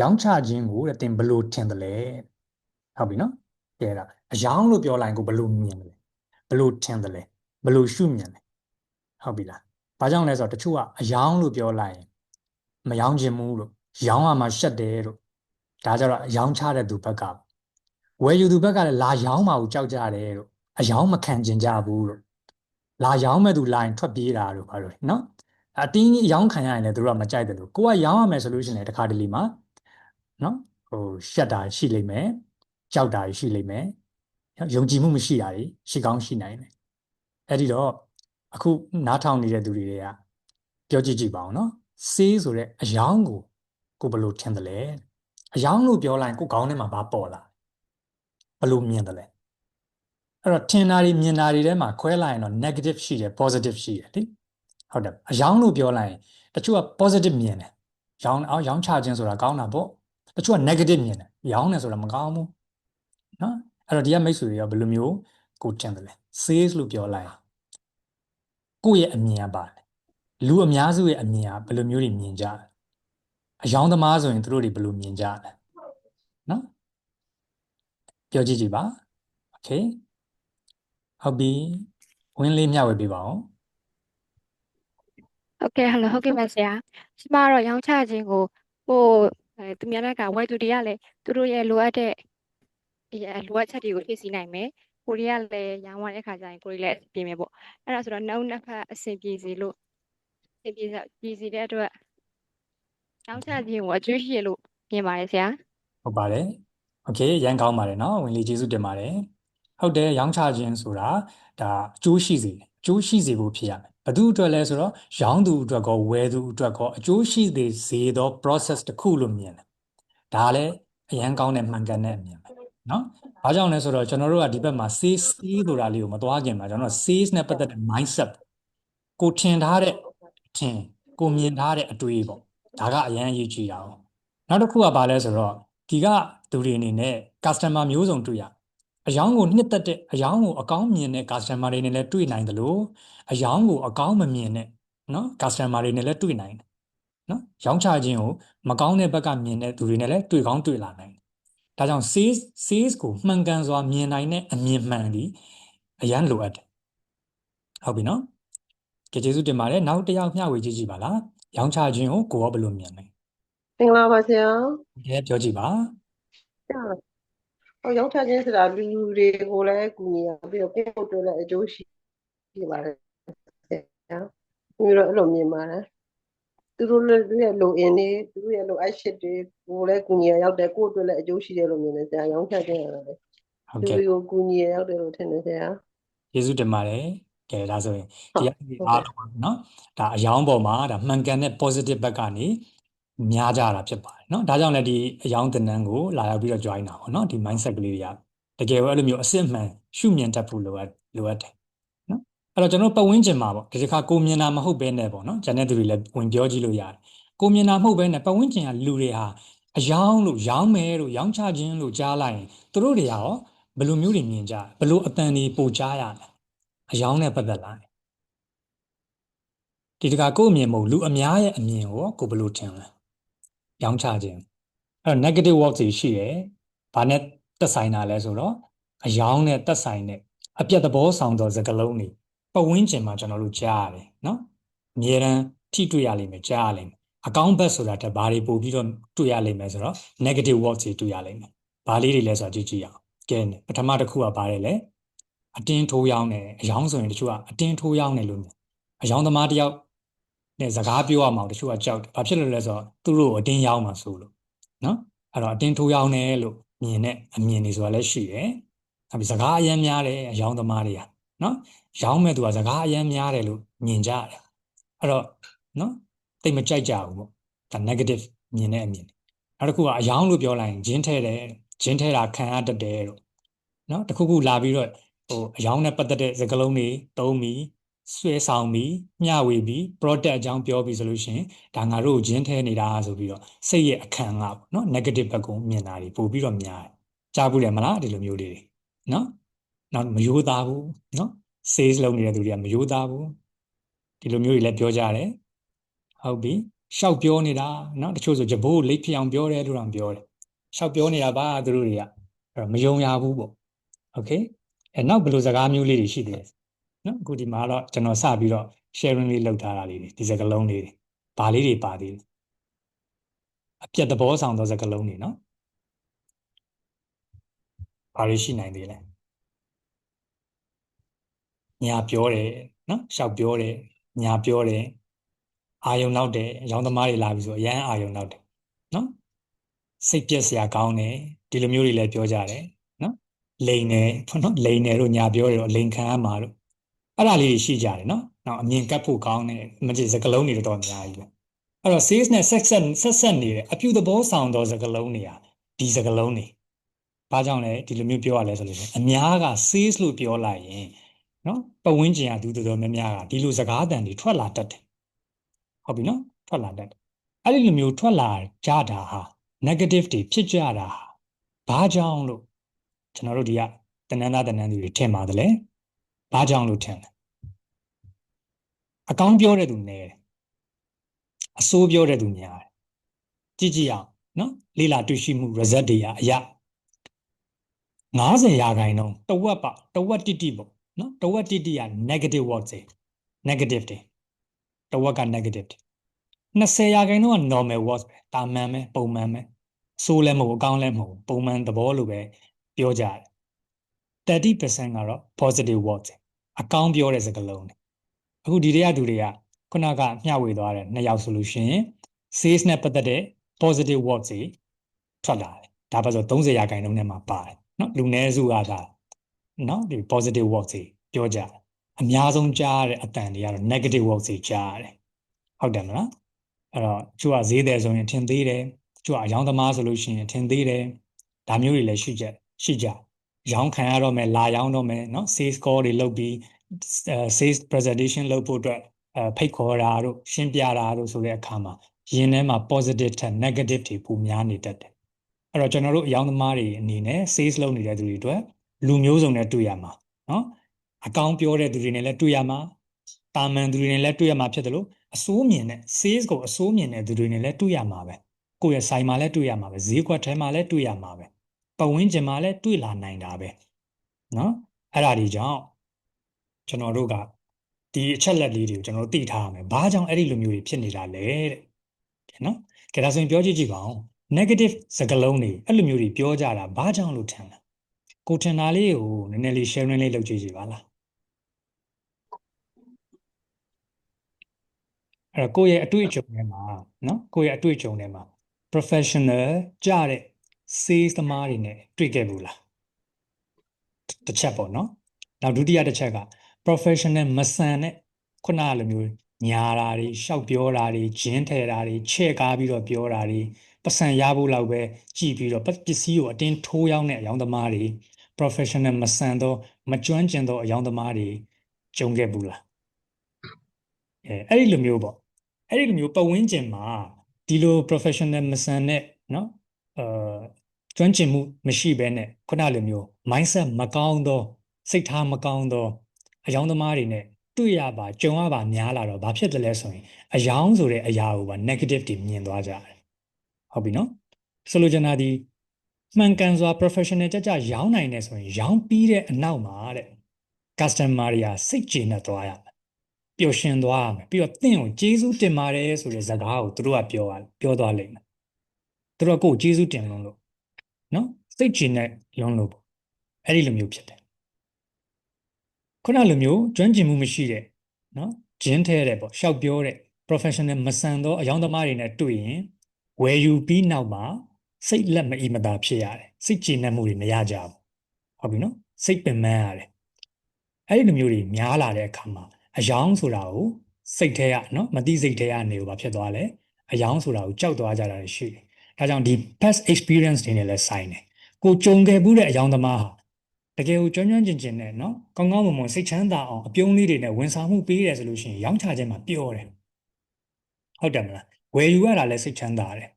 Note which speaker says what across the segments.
Speaker 1: ရောင်းချခြင်းကိုတဲ့တင်ဘယ်လို့ထင်တယ်လဲဟုတ်ပြီနော်ကဲဒါအယောင်လို့ပြောလိုက်ရင်ကိုဘယ်လို့မြင်တယ်လဲဘယ်လို့ထင်တယ်လဲဘယ်လို့ရှုမြင်လဲဟုတ်ပြီလားဘာကြောင့်လဲဆိုတော့တချို့ကအယောင်လို့ပြောလိုက်ရင်မယောင်ခြင်းဘူးလို့ရောင်းရမှာရှက်တယ်လို့ဒါကြတော့အယောင်ချတဲ့သူဘက်ကဝယ်ယူသူဘက်ကလည်းလာရောင်းမှာကိုကြောက်ကြတယ်လို့အယောင်မခံကျင်ကြဘူးလို့လာရောင်းမဲ့သူလာရင်ထွက်ပြေးတာလို့ဘာလို့လဲနော်အတင်းကြီးရောင်းခံရရင်လည်းသူတို့ကမကြိုက်တယ်လို့ကိုကရောင်းရမယ်ဆိုလို့ရှိရင်တခါတလေမှာ နော်ဟိုရှက်တာရှိလိမ့်မယ်ကြောက်တာရှိလိမ့်မယ်ယုံကြည်မှုမရှိတာတွေရှိကောင်းရှိနိုင်တယ်အဲ့ဒီတော့အခုနားထောင်နေတဲ့သူတွေကပြောကြည့်ကြည့်ပါအောင်နော်စေးဆိုတဲ့အယောင်ကိုကိုဘယ်လိုထင်တယ်လဲအယောင်လို့ပြောလိုက်ကိုခေါင်းထဲမှာဘာပေါ်လာဘယ်လိုမြင်တယ်လဲအဲ့တော့ထင်တာတွေမြင်တာတွေထဲမှာခွဲလိုက်ရင်တော့ negative ရှိတယ် positive ရှိတယ်လေဟုတ်တယ်အယောင်လို့ပြောလိုက်ရင်တချို့က positive မြင်တယ်ရောင်းအောင်ရောင်းချခြင်းဆိုတာကောင်းတာပေါ့ တချို့က negative မြင်တယ်ရောင်းတယ်ဆိုတာမကောင်းဘူးနော်အဲ့တော့ဒီကမိတ်ဆွေတွေကဘယ်လိုမျိုးကိုထင်တယ်လဲ sales လို့ပြောလိုက်ရင်ကိုယ့်ရဲ့အမြင်ကပါလေလူအများစုရဲ့အမြင်ကဘယ်လိုမျိုးတွေမြင်ကြလဲအယောင်သမားဆိုရင်သူတို့တွေဘယ်လိုမြင်ကြလဲနော်ပြောကြည့်ကြည့်ပါโอเคဟုတ်ပြီဝင်းလေးမျှဝေပေးပါဦး
Speaker 2: ဟုတ်ကဲ့ဟယ်လိုဟုတ်ကဲ့ပါဆရာကျမကတော့ရောင်းချခြင်းကိုဟို အဲသူများကဝယ်သူတွေကလည်းသူတို့ရဲ့လိုအပ်တဲ့အဲလိုအပ်ချက်တွေကိုဖြည့်ဆည်းနိုင်မယ်ကိုရီးယားလည်းရောင်းရတဲ့ခါကျရင်ကိုရီးလည်းအဆင်ပြေမယ်ပေါ့အဲ့ဒါဆိုတော့နောက်နှစ်ဖက်အဆင်ပြေစေလို့အဆင်ပြေစေပြေစေတဲ့အတွက်ရောင်းချခြင်းကိုအကျိုးရှိရလို့မြင်ပါတယ်ဆရာ
Speaker 1: ဟုတ်ပါတယ်โอเคရန်ကောင်းပါတယ်เนาะဝင်လေးကျေးဇူးတင်ပါတယ်ဟုတ်တယ်ရောင်းချခြင်းဆိုတာဒါအကျိုးရှိစေတယ်အကျိုးရှိစေဖို့ဖြစ်ရမယ် ဘသူအတွက်လဲဆိုတော့ရောင်းသူအတွက်ကောဝယ်သူအတွက်ကောအကျိုးရှိသေးစေသော process တစ်ခုလို့မြင်တယ်ဒါလည်းအရန်ကောင်းတဲ့မှန်ကန်တဲ့အမြင်ပဲနော်ဘာကြောင့်လဲဆိုတော့ကျွန်တော်တို့ကဒီဘက်မှာ sales ဆိုတာလေးကိုမသွားခင်မှာကျွန်တော် sales နဲ့ပတ်သက်တဲ့ mindset ကိုထင်ထားတဲ့အထင်ကိုမြင်ထားတဲ့အတွေးပေါ့ဒါကအရန်အရေးကြီးတာ哦နောက်တစ်ခုကဘာလဲဆိုတော့ဒီကသူတွေအနေနဲ့ customer မျိုးစုံတွေ့ရ အယောင်ကိုနှစ်သက်တဲ့အယောင်ကိုအကောင်းမြင်တဲ့ customer တွေနဲ့လည်းတွေ့နိုင်တယ်လို့အယောင်ကိုအကောင်းမမြင်တဲ့နော် customer တွေနဲ့လည်းတွေ့နိုင်တယ်နော်ရောင်းချခြင်းကိုမကောင်းတဲ့ဘက်ကမြင်တဲ့သူတွေနဲ့လည်းတွေ့ကောင်းတွေ့လာနိုင်တယ်ဒါကြောင့် sales sales ကိုမှန်ကန်စွာမြင်နိုင်တဲ့အမြင်မှန်ဒီအရန်လိုအပ်တယ်ဟုတ်ပြီနော်ကဲကျေးဇူးတင်ပါတယ်နောက်တစ်ယောက်မျှဝေကြည့်ကြည့်ပါလားရောင်းချခြင်းကိုကိုရောဘယ်လိုမြင်လဲ
Speaker 3: မင်္ဂလာပါဆရာ
Speaker 1: ကဲပြောကြည့်ပါ
Speaker 3: ဟောရောင်းချခြင်းဆိုတာလူလူတွေကိုလည်းကူညီရပြီးတော့ကိုယ့်ကိုယ်တိုယ်လည်းအကျိုးရှိရှိပါတယ်။ပြီးတော့အဲ့လိုမြင်ပါတယ်။သူတို့လည်းလိုအင်တွေသူတို့ရဲ့လိုအပ်ချက်တွေကိုလည်းကူညီရရောက်တယ်ကိုယ့်အတွက်လည်းအကျိုးရှိတယ်လို့မြင်တယ်ဆရာရောင်းချခြင်းရတယ်။
Speaker 1: ဟုတ်ကဲ့သူ
Speaker 3: တို့ကိုကူညီရရောက်တယ်လို့ထင်တယ်ဆရာ။
Speaker 1: ယေရှုတင်ပါတယ်။ကဲဒါဆိုရင်
Speaker 3: တ
Speaker 1: ရားစီအားလုံးပေါ့နော်ဒါအယောင်းပေါ်မှာဒါမှန်ကန်တဲ့ positive ဘက်ကနေ များကြတာဖြစ်ပါတယ်เนาะဒါကြောင့်လည်းဒီအယောင်သင်တန်းကိုလာရောက်ပြီးတော့ join တာပေါ့เนาะဒီ mindset ကလေးတွေကတကယ်ပဲအဲ့လိုမျိုးအစစ်အမှန်ရှုမြင်တတ်ဖို့လိုအပ်လိုအပ်တယ်เนาะအဲ့တော့ကျွန်တော်ပတ်ဝန်းကျင်မှာပေါ့ဒီတစ်ခါကိုမြင်တာမဟုတ်ဘဲနဲ့ပေါ့เนาะဂျန်တဲ့သူတွေလည်းဝင်ပြောကြည့်လို့ရတယ်ကိုမြင်တာမဟုတ်ဘဲနဲ့ပတ်ဝန်းကျင်ကလူတွေဟာအယောင်လို့ရောင်းမယ်လို့ရောင်းချခြင်းလို့ကြားလိုက်ရင်သူတို့တွေရောဘယ်လိုမျိုးတွေမြင်ကြဘယ်လိုအတန်တွေပိုကြားရလဲ အယောင်နဲ့ပတ်သက်လာတယ်ဒီတကကိုယ့်အမြင်မဟုတ်လူအများရဲ့အမြင်ကိုကိုယ်ဘယ်လိုထင်လဲ ရောင်းချခြင်းအဲ့တော့ negative words တွေရှိတယ်ဘာနဲ့သက်ဆိုင်တာလဲဆိုတော့အယောင်နဲ့သက်ဆိုင်တဲ့အပြတ်သဘောဆောင်သောစကားလုံးတွေပတ်ဝန်းကျင်မှာကျွန်တော်တို့ကြားရတယ်နော်အမြဲတမ်းထိတွေ့ရလိမ့်မယ်ကြားရလိမ့်မယ်အကောင်းဘက်ဆိုတာတက်ဘာတွေပို့ပြီးတော့တွေ့ရလိမ့်မယ်ဆိုတော့ negative words တွေတွေ့ရလိမ့်မယ်ဘာလေးတွေလဲဆိုတာကြည့်ကြည့်အောင်ကဲပထမတစ်ခုကဘာလဲလဲအတင်းထိုးရောင်းတယ်အယောင်ဆိုရင်တချို့ကအတင်းထိုးရောင်းတယ်လို့မြင်အယောင်သမားတယောက် နဲ့စကားပြောရမှာတချို့ကကြောက်တယ်ဘာဖြစ်လို့လဲဆိုတော့သူတို့ကိုအတင်းရောင်းမှာဆိုလို့နော်အဲ့တော့အတင်းထိုးရောင်းတယ်လို့မြင်တဲ့အမြင်တွေဆိုတာလည်းရှိတယ်နောက်ပြီးစကားအယမ်းများတယ်အယောင်သမားတွေကနော်ရောင်းမဲ့သူကစကားအယမ်းများတယ်လို့မြင်ကြတယ်အဲ့တော့နော်တိတ်မကြိုက်ကြဘူးပေါ့ဒါ negative မြင်တဲ့အမြင်တွေနောက်တစ်ခုကအယောင်လို့ပြောလိုက်ရင်ဂျင်းထဲတယ်ဂျင်းထဲတာခံရတတ်တယ်လို့နော်တစ်ခုခုလာပြီးတော့ဟိုအယောင်နဲ့ပတ်သက်တဲ့စကားလုံးတွေသုံးပြီး ဆွဲဆောင်ပြီးမျှဝေပြီး product အကြောင်းပြောပြီးဆိုလို့ရှိရင်ဒါငါတို့ကိုဂျင်းထဲနေတာဆိုပြီးတော့စိတ်ရဲ့အခန့်ကပေါ့နော် negative ဘက်ကိုမြင်တာတွေပို့ပြီးတော့များတယ်ကြားဘူးတယ်မလားဒီလိုမျိုးတွေနော်နောက်မယိုးသားဘူးနော် sales လုပ်နေတဲ့သူတွေကမယိုးသားဘူးဒီလိုမျိုးတွေလည်းပြောကြတယ်ဟုတ်ပြီ ရှောက်ပြောနေတာเนาะတချို့ဆိုဂျဘိုးလိတ်ဖြစ်အောင်ပြောတယ်လို့တော့ပြောတယ်ရှောက်ပြောနေတာပါသူတို့တွေကအဲ့တော့မယုံရဘူးပေါ့โอเคအဲနောက်ဘယ်လိုစကားမျိုးလေးတွေရှိသေးလဲ နော်အခုဒီမှာတော့ကျွန်တော်စပြီးတော့ sharing လေးလုပ်ထားတာလေးတွေဒီစကားလုံးလေးတွေဘာလေးတွေပါသေးလဲအပြတ်သဘောဆောင်သောစကားလုံးတွေနော်ဘာလေးရှိနိုင်သေးလဲညာပြောတယ်နော်ရှောက်ပြောတယ်ညာပြောတယ်အာယုံနောက်တယ်ရောင်းသမားတွေလာပြီဆိုအရန်အာယုံနောက်တယ်နော်စိတ်ပြက်စရာကောင်းတယ်ဒီလိုမျိုးတွေလည်းပြောကြတယ်နော်လိန်တယ်နော်လိန်တယ်လို့ညာပြောတယ်တော့လိန်ခံရမှာလို့ အဲ့ဒါလေးတွေရှိကြတယ်နော်နောက်အမြင်ကပ်ဖို့ကောင်းတယ်မကြည့်စကလုံးတွေတော့အများကြီးပဲအဲ့တော့ sales နဲ့ set set ဆက်ဆက်နေတယ်အပြုသဘောဆောင်သောစကလုံးတွေကဒီစကလုံးတွေဘာကြောင့်လဲဒီလိုမျိုးပြောရလဲဆိုလို့ရှိရင်အများက sales လို့ပြောလိုက်ရင်နော်ပဝင်းကျင်ကသူတော်တော်များများကဒီလိုစကားတန်တွေထွက်လာတတ်တယ်ဟုတ်ပြီနော်ထွက်လာတတ်တယ်အဲ့ဒီလိုမျိုးထွက်လာကြတာဟာ negative တွေဖြစ်ကြတာဟာဘာကြောင့်လို့ကျွန်တော်တို့ဒီကတဏ္ဍာတဏ္ဍာတွေထင်ပါတယ်လေ ဘာကြောင့်လို့ထင်လဲအကောင်းပြောတဲ့သူနည်းတယ်အဆိုးပြောတဲ့သူများတယ်ကြည့်ကြည့်အောင်နော်လေ့လာတွေ့ရှိမှု result တွေကအရာ90ရာခိုင်နှုန်းတဝက်ပါတဝက်တိတိပေါ့နော်တဝက်တိတိက negative words တွေ negative တွေတဝက်က negative တွေ20ရာခိုင်နှုန်းက normal words ပဲတာမန်ပဲပုံမှန်ပဲဆိုးလည်းမဟုတ်အကောင်းလည်းမဟုတ်ပုံမှန်သဘောလိုပဲပြောကြတယ် 30%ကတော့ positive words အကောင်းပြောတဲ့စကားလုံးတွေအခုဒီတွေကသူတွေကခုနကမျှဝေသွားတဲ့နှစ်ယောက်ဆိုလို့ရှိရင် sales နဲ့ပတ်သက်တဲ့ positive words တွေထွက်လာတယ်ဒါပါဆို30ရာခိုင်နှုန်းနဲ့မှာပါတယ်နော်လူနည်းစုကဒါနော်ဒီ positive words တွေပြောကြတယ်အများဆုံးကြားရတဲ့အတန်တွေကတော့ negative words တွေကြားရတယ်ဟုတ်တယ်မလားအဲ့တော့ကျိုးကဈေးတယ်ဆိုရင်ထင်သေးတယ်ကျိုးကအယောင်သမားဆိုလို့ရှိရင်ထင်သေးတယ်ဒါမျိုးတွေလည်းရှိကြရှိကြ ရောင်းခံရတော့မယ်လာရောင်းတော့မယ်เนาะ sales call တွေလုပ်ပြီး sales presentation လုပ်ဖို့အတွက်အဲဖိတ်ခေါ်တာတို့ရှင်းပြတာတို့ဆိုတဲ့အခါမှာယင်းထဲမှာ positive ထက် negative တွေပိုများနေတတ်တယ်အဲ့တော့ကျွန်တော်တို့အယောင်သမားတွေအနေနဲ့ sales လုပ်နေတဲ့သူတွေအတွက်လူမျိုးစုံနဲ့တွေ့ရမှာเนาะအကောင်းပြောတဲ့သူတွေနဲ့လည်းတွေ့ရမှာတာမန်သူတွေနဲ့လည်းတွေ့ရမှာဖြစ်တယ်လို့အစိုးမြင်တဲ့ sales ကိုအစိုးမြင်တဲ့သူတွေနဲ့လည်းတွေ့ရမှာပဲကိုယ့်ရဲ့ဆိုင်မှာလည်းတွေ့ရမှာပဲဈေးကွက်ထဲမှာလည်းတွေ့ရမှာပဲ ပတ်ဝန်းကျင်မှာလည်းတွေ့လာနိုင်တာပဲနော်အဲ့ဒါဒီကြောင့်ကျွန်တော်တို့ကဒီအချက်လက်လေးတွေကိုကျွန်တော်တို့သိထားရမယ်ဘာကြောင့်အဲ့ဒီလိုမျိုးတွေဖြစ်နေတာလဲတဲ့နော်ကဲဒါဆိုရင်ပြောကြည့်ကြည့်ပါဦး negative စကားလုံးတွေအဲ့လိုမျိုးတွေပြောကြတာဘာကြောင့်လို့ထင်လဲကိုထင်တာလေးကိုနည်းနည်းလေး sharing လေးလုပ်ကြည့်ကြပါလားအဲ့တော့ကိုယ့်ရဲ့အတွေ့အကြုံထဲမှာနော်ကိုယ့်ရဲ့အတွေ့အကြုံထဲမှာ professional ကြတဲ့ sales သမားတွေနဲ့တွေ့ခဲ့ဘူးလားတစ်ချက်ပေါ့နော်နောက်ဒုတိယတစ်ချက်က professional မဆန်တဲ့ခုနလိုမျိုးညာတာတွေရှောက်ပြောတာတွေဂျင်းထဲတာတွေချဲ့ကားပြီးတော့ပြောတာတွေပတ်စံရဖို့လောက်ပဲကြည်ပြီးတော့ပစ္စည်းကိုအတင်းထိုးရောက်တဲ့အယောင်သမားတွေ professional မဆန်သောမကျွမ်းကျင်သောအယောင်သမားတွေကြုံခဲ့ဘူးလားအဲအဲ့ဒီလိုမျိုးပေါ့အဲ့ဒီလိုမျိုးပတ်ဝန်းကျင်မှာဒီလို professional မဆန်တဲ့เนาะအာ ကျွမ်းကျင်မှုမရှိဘဲနဲ့ခုနလိုမျိုး mindset မကောင်းသောစိတ်ထားမကောင်းသောအယောင်သမားတွေနဲ့တွေ့ရပါကြုံရပါများလာတော့ဘာဖြစ်တယ်လဲဆိုရင်အယောင်ဆိုတဲ့အရာကိုပါ negative တွေမြင်သွားကြတယ်ဟုတ်ပြီနော်ဆိုလိုချင်တာဒီမှန်ကန်စွာ professional ကြကြရောင်းနိုင်တယ်ဆိုရင်ရောင်းပြီးတဲ့အနောက်မှာတဲ့ customer တွေကစိတ်ကျေနပ်သွားရမယ်ပျော်ရွှင်သွားရမယ်ပြီးတော့သင်ကိုကျေးဇူးတင်ပါတယ်ဆိုတဲ့စကားကိုသူတို့ကပြောရပြောသွားလိမ့်မယ်သူတို့ကကိုယ်ကျေးဇူးတင်လို့လို့ နော်စိတ်ကျေနပ်လုံးလို့အဲ့ဒီလိုမျိုးဖြစ်တယ်ခုနလိုမျိုးကျွမ်းကျင်မှုမရှိတဲ့နော်ဂျင်းထဲတဲ့ပေါ့ရှောက်ပြောတဲ့ professional မဆန်သောအယောင်သမားတွေနဲ့တွေ့ရင်ဝယ်ယူပြီးနောက်မှာစိတ်လက်မအီမသာဖြစ်ရတယ်စိတ်ကြည်နပ်မှုတွေမရကြဘူးဟုတ်ပြီနော်စိတ်ပင်ပန်းရတယ်အဲ့ဒီလိုမျိုးတွေများလာတဲ့အခါမှာအယောင်ဆိုတာကိုစိတ်ထဲကနော်မသိစိတ်ထဲကနေကိုဘာဖြစ်သွားလဲအယောင်ဆိုတာကိုကြောက်သွားကြတာရှိတယ် ဒါကြောင့်ဒီ past experience တွေနဲ့လည်းဆိုင်တယ်ကိုကြုံခဲ့ဘူးတဲ့အယောင်သမားဟာတကယ်ကိုကျွမ်းကျွမ်းကျင်ကျင်နဲ့နော်ကောင်းကောင်းမွန်မွန်စိတ်ချမ်းသာအောင်အပြုံးလေးတွေနဲ့ဝန်ဆောင်မှုပေးတယ်ဆိုလို့ရှိရင်ရောင်းချခြင်းမှာပျော့တယ်ဟုတ်တယ်မလားဝယ်ယူရတာလည်းစိတ်ချမ်းသာတယ်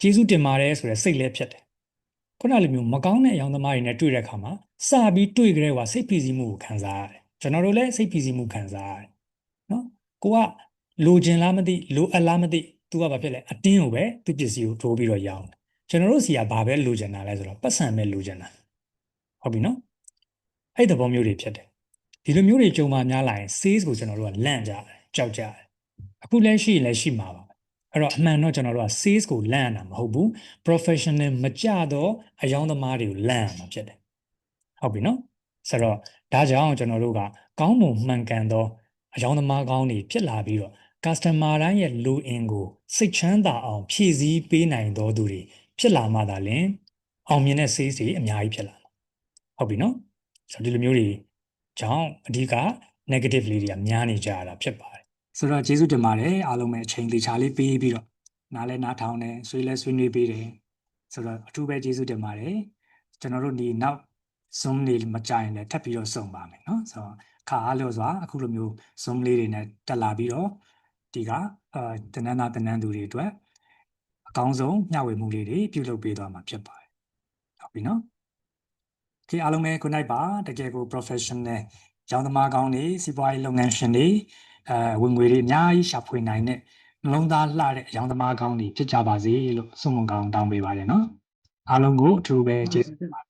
Speaker 1: ကျေးဇူးတင်ပါတယ်ဆိုတဲ့စိတ်လည်းဖြစ်တယ်ခုနလိုမျိုးမကောင်းတဲ့အယောင်သမားတွေနဲ့တွေ့တဲ့အခါမှာစပြီးတွေ့ကြတဲ့ကစိတ်ဖိစီးမှုကိုခံစားရတယ်ကျွန်တော်တို့လည်းစိတ်ဖိစီးမှုခံစားရတယ်နော်ကိုကလိုချင်လားမသိလိုအပ်လားမသိ तू ကဘာဖြစ်လဲအတင်းကိုပဲသူပစ္စည်းကိုထိုးပြီးတော့ရောင်းတယ်ကျွန်တော်တို့စီကဘာပဲလိုချင်တာလဲဆိုတော့ပတ်စံပဲလိုချင်တာဟုတ်ပြီနော်အဲ့ဒီသဘောမျိုးတွေဖြစ်တယ်ဒီလိုမျိုးတွေကြုံမှများလာရင် sales ကိုကျွန်တော်တို့ကလန့်ကြတယ်ကြောက်ကြတယ်အခုလည်းရှိရင်လည်းရှိမှာပါအဲ့တော့အမှန်တော့ကျွန်တော်တို့က sales ကိုလန့်ရတာမဟုတ်ဘူး professional မကြတော့အယောင်းသမားတွေကိုလန့်ရမှာဖြစ်တယ်ဟုတ်ပြီနော်ဆိုတော့ဒါကြောင့်ကျွန်တော်တို့ကကောင်းမွန်မှန်ကန်သောအယောင်းသမားကောင်းတွေဖြစ်လာပြီးတော့ customer တိုင်းရဲ့လိုအင်ကိုစိတ်ချမ်းသာအောင်ဖြည့်ဆည်းပေးနိုင်သောသူတွေဖြစ်လာမှသာလျှင်အောင်မြင်တဲ့ sales တွေအများကြီးဖြစ်လာမှာဟုတ်ပြီနော်ဆိုတော့ဒီလိုမျိုးတွေကြောင့်အဓိက negative လေးတွေကများနေကြရတာဖြစ်ပါတယ်ဆိုတော့ကျေးဇူးတင်ပါတယ်အားလုံးပဲအချိန်လေးချာလေးပေးပြီးတော့နားလဲနားထောင်တယ်ဆွေးလဲဆွေးနွေးပေးတယ်ဆိုတော့အထူးပဲကျေးဇူးတင်ပါတယ်ကျွန်တော်တို့ဒီနောက် zoom လေးမကြရင်လည်းထပ်ပြီးတော့စုံပါမယ်เนาะဆိုတော့ခါအားလို့စွာအခုလိုမျိုး zoom လေးတွေနဲ့တက်လာပြီးတော့ ဒီကအာတနန်းသားတနန်းသူတွေအတွက်အကောင်းဆုံးမျှဝေမှုလေးတွေပြုလုပ်ပေးသွားမှာဖြစ်ပါတယ်ဟုတ်ပြီနော်ဒီအားလုံးပဲ good night ပါတကယ်ကို professional ရောင်းသမားကောင်းတွေစီးပွားရေးလုပ်ငန်းရှင်တွေအဲဝင်ငွေတွေအများကြီးရှာဖွေနိုင်တဲ့နှလုံးသားလှတဲ့အရောင်းသမားကောင်းတွေဖြစ်ကြပါစေလို့ဆုမွန်ကောင်းတောင်းပေးပါတယ်နော်အားလုံးကိုအထူးပဲကျေးဇူးပါ